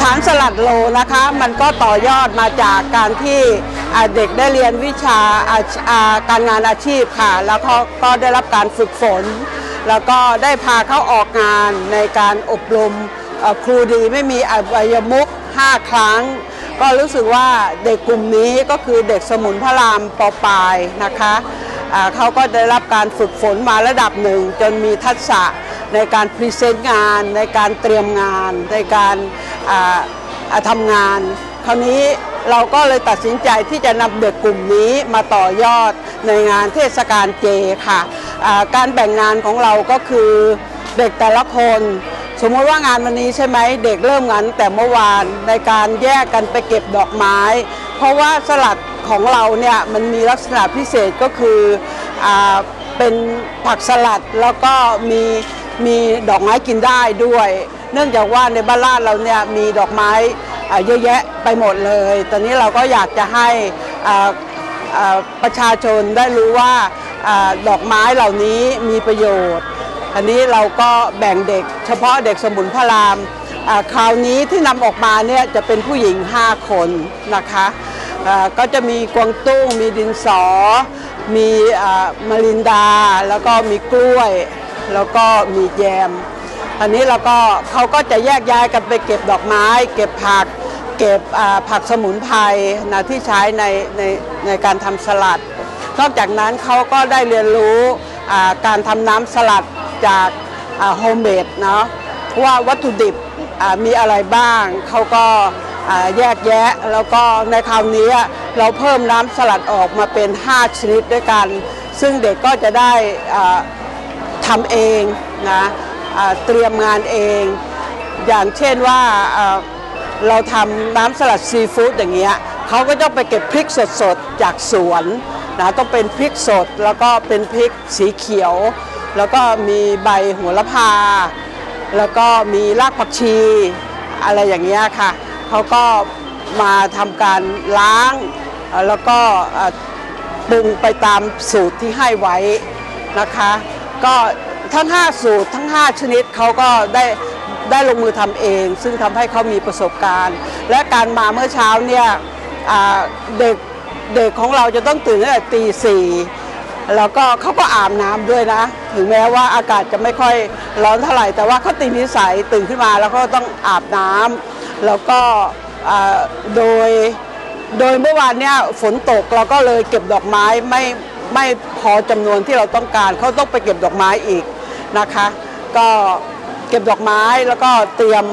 ฐานสลัดโลนะคะมันก็ต่อยอดมาจากการที่เด็กได้เรียนวิชาาาการงานอาชีพค่ะ แล้วเขาก็ได้รับการฝึกฝน แล้วก็ได้พาเขาออกงานในการอบรมครูดีไม่มีอบายมุก 5 ครั้ง ก็รู้สึกว่าเด็กกลุ่มนี้ก็คือเด็กสมุนพระรามปอปลายนะคะเขาก็ได้รับการฝึกฝนมาระดับหนึ่งจนมีทักษะ ในการพรีเซนต์งาน ในการเตรียมงาน ในการอ่าอ่าทำงาน คราวนี้เราก็เลยตัดสินใจที่จะนำเด็กกลุ่มนี้มาต่อยอดในงานเทศกาลเจค่ะอ่าการแบ่งงานของเราก็คือเด็กแต่ละคนสมมติว่างานวันนี้ใช่ไหมเด็กเริ่มงานแต่เมื่อวานในการแยกกันไปเก็บดอกไม้ เพราะว่าสลัดของเราเนี่ยมันมีลักษณะพิเศษก็คืออเป็นผักสลัดแล้วก็มี มีดอกไม้กินได้ด้วย เนื่องจากว่าในบ้านลาดเราเนี่ยมีดอกไม้เยอะแยะไปหมดเลย ตอนนี้เราก็อยากจะให้ประชาชนได้รู้ว่าอดอกไม้เหล่านี้มีประโยชน์ อันนี้เราก็แบ่งเด็กเฉพาะเด็กสมุนพระรามคราวนี้ที่นำออกมาเนี่ยจะเป็นผู้หญิง 5 คนนะคะก็จะมีกวางตุ้ง มีดินสอ มีอ่ามารินดา แล้วก็มีกล้วย แล้วก็มีแยม อันนี้เราก็เขาก็จะแยกย้ายกันไปเก็บดอกไม้ เก็บผัก เก็บผักสมุนไพรนะที่ใช้ในในในการทำสลัด นอกจากนั้นเขาก็ได้เรียนรู้การทำน้ำสลัดจากโฮมเมดเนาะว่าวัตถุดิบมีอะไรบ้างเขาก็แยกแยะแล้วก็ในคราวนี้เราเพิ่มน้ำสลัดออกมาเป็น 5 ชนิดด้วยกัน ซึ่งเด็กก็จะได้อ่า ทำเองนะเตรียมงานเอง อย่างเช่นว่าเราทำน้ำสลัดซีฟู้ดอย่างเงี้ยเขาก็ต้องไปเก็บพริกสดๆจากสวนนะต้องเป็นพริกสดแล้วก็เป็นพริกสีเขียว แล้วก็มีใบโหัวละพา แล้วก็มีรากผักชี อะไรอย่างเงี้ยค่ะเขาก็มาทำการล้าง แล้วก็ปรุงไปตามสูตรที่ให้ไว้นะคะ ก็ทั้ง 5 สูตรทั้ง 5 ชนิดเขาก็ได้ได้ลงมือทำเอง ซึ่งทำให้เขามีประสบการณ์ และการมาเมื่อเช้าเนี่ยอ่าเด็กเด็กของเราจะต้องตื่นตั้งแต่ตีสี่แล้วก็เขาก็อาบน้ำด้วยนะ ถึงแม้ว่าอากาศจะไม่ค่อยร้อนเท่าไหร่ แต่ว่าเขาติดนิสัยตื่นขึ้นมาแล้วก็ต้องอาบน้ำแล้วก็อ่าโดย โดยเมื่อวานเนี่ยฝนตกเราก็เลยเก็บดอกไม้ไม่ ไม่พอจำนวนที่เราต้องการเขาต้องไปเก็บดอกไม้อีกนะคะ ก็เก็บดอกไม้แล้วก็เตรียม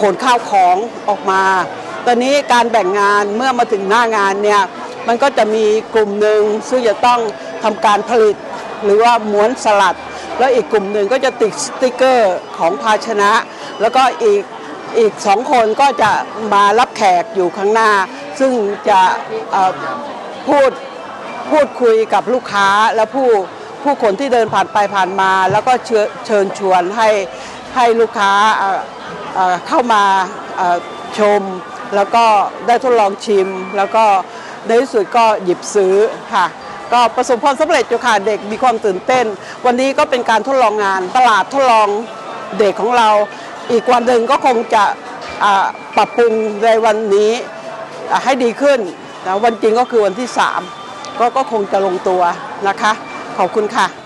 ขนข้าวของออกมา ตอนนี้การแบ่งงานเมื่อมาถึงหน้างานเนี่ยมันก็จะมีกลุ่มหนึ่งซึ่งจะต้องทำการผลิต หรือว่าม้วนสลัด แล้วอีกกลุ่มหนึ่งก็จะติดสติกเกอร์ของภาชนะ แล้วก็อีกอีกสองคนก็จะมารับแขกอยู่ข้างหน้า ซึ่งจะพูด พูดคุยกับลูกค้าและผู้ผู้คนที่เดินผ่านไปผ่านมา แล้วก็เชิญเชิญชวนให้ให้ลูกค้าเข้ามาชม แล้วก็ได้ทดลองชิม แล้วก็ในที่สุดก็หยิบซื้อค่ะ ก็ประสบความสำเร็จอยู่ค่ะเด็กมีความตื่นเต้น วันนี้ก็เป็นการทดลองงาน ตลาดทดลองเด็กของเรา อีกวันหนึ่งก็คงจะปรับปรุงในวันนี้ให้ดีขึ้นนะวันจริงก็คือวันที่3ก็ ก็คงจะลงตัวนะคะ ขอบคุณค่ะ